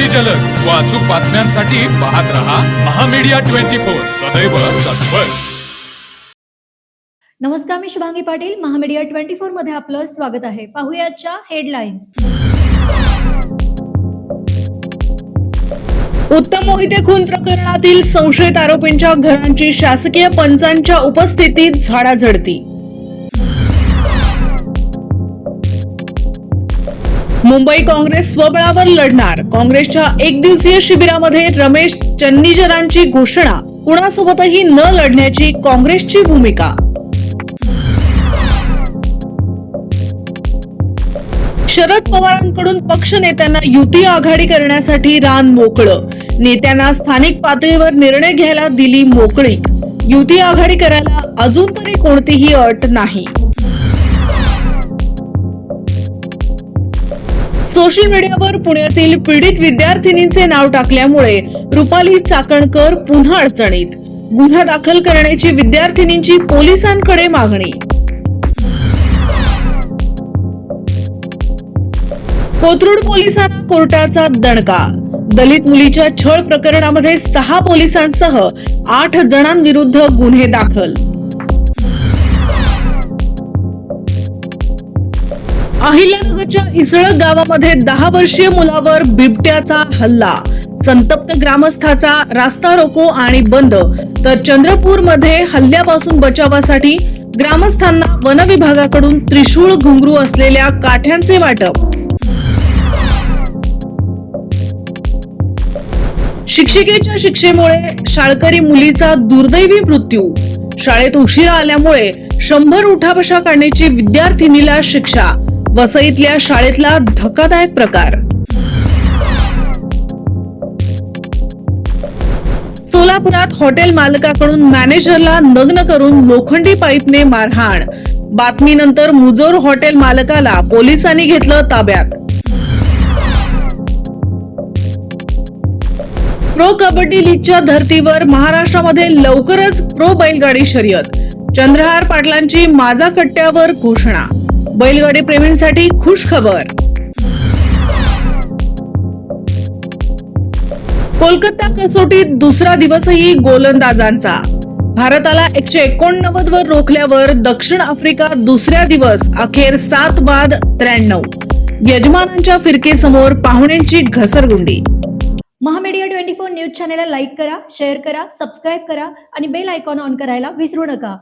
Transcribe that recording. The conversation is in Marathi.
अति जलद. व अचूक बातम्यांसाठी पाहत रहा महामीडिया ट्वेंटी फोर. सदैव तत्पर. नमस्कार मी शुभांगी पाटील. महामीडिया ट्वेंटी फोरमध्ये आपलं स्वागत आहे. पाहुयाच्या हेडलाईन्स. उत्तम मोहिते खून प्रकरणातील संशयित आरोपींच्या घरांची शासकीय पंचांच्या उपस्थितीत झाडाझडती. मुंबई काँग्रेस स्वबळावर लढणार. काँग्रेसच्या एक दिवसीय शिबिरामध्ये रमेश चन्नीजरांची घोषणा. कुणासोबतही न लढण्याची काँग्रेसची भूमिका. शरद पवारांकडून पक्ष नेत्यांना युती आघाडी करण्यासाठी रान मोकळं. नेत्यांना स्थानिक पातळीवर निर्णय घ्यायला दिली मोकळी. युती आघाडी करायला अजून तरी कोणतीही अट नाही. सोशल मीडियावर पुण्यातील पीडित विद्यार्थिनींचे नाव टाकल्यामुळे रुपाली चाकणकर पुन्हा अडचणीत. गुन्हा दाखल करण्याची विद्यार्थिनींची पोलिसांकडे मागणी. कोथरूड पोलिसांना कोर्टाचा दणका. दलित मुलीच्या छळ प्रकरणामध्ये सहा पोलिसांसह आठ जणांविरुद्ध गुन्हे दाखल. अहिल्यानगरच्या इसळक गावामध्ये दहा वर्षीय मुलावर बिबट्याचा हल्ला. संतप्त ग्रामस्थाचा रास्ता रोको आणि बंद. तर चंद्रपूरमध्ये हल्ल्यापासून बचावासाठी ग्रामस्थांना वन विभागाकडून त्रिशूळ घुंगरू असलेल्या काठ्यांचे वाटप. शिक्षिकेच्या शिक्षेमुळे शाळकरी मुलीचा दुर्दैवी मृत्यू. शाळेत उशिरा आल्यामुळे शंभर उठाबशा काढण्याची विद्यार्थिनीला शिक्षा. वसईतल्या शाळेतला धक्कादायक प्रकार. सोलापुरात हॉटेल मालकाकडून मॅनेजरला नग्न करून लोखंडी पाईपने मारहाण. बातमीनंतर मुजोर हॉटेल मालकाला पोलिसांनी घेतलं ताब्यात. प्रो कबड्डी लीगच्या धर्तीवर महाराष्ट्रामध्ये लवकरच प्रो बैलगाडी शर्यत. चंद्रहार पाटलांची माझा कट्ट्यावर घोषणा. बैलगाडी प्रेमींसाठी खुश खबर कोलकाता कसोटीत दुसरा दिवसही गोलंदाजांचा. भारताला एकशे एकोणनव्वद वर रोखल्यावर दक्षिण आफ्रिका दुसऱ्या दिवस अखेर सात बाद त्र्याण्णव. यजमानांच्या फिरकेसमोर पाहुण्यांची घसरगुंडी. महामीडिया ट्वेंटी फोर न्यूज चॅनेलला लाईक करा शेअर करा सबस्क्राईब करा आणि बेल आयकॉन ऑन करायला विसरू नका.